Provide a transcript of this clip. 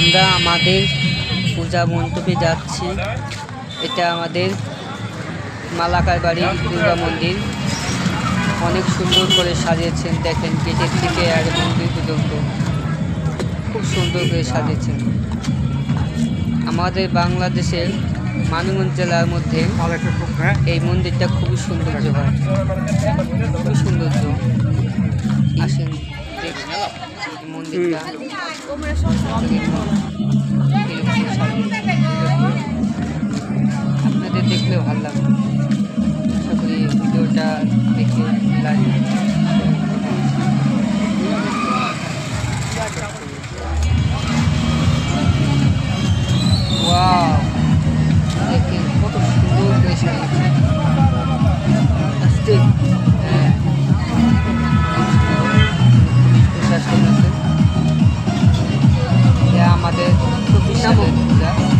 আমরা আমাদের পূজা মণ্ডপে যাচ্ছি। এটা আমাদের মালাকার বাড়ির দুর্গা মন্দির। অনেক সুন্দর করে সাজিয়েছেন দেখেন গেটের থেকে আর মন্দির পর্যন্ত। খুব সুন্দর করে সাজিয়েছেন। আমাদের বাংলাদেশের মানিগঞ্জ জেলার মধ্যে এই মন্দিরটা খুবই সৌন্দর্য হয় খুবই মন্দিরটা। আপনাদের দেখলে ভালো লাগবে। 那么。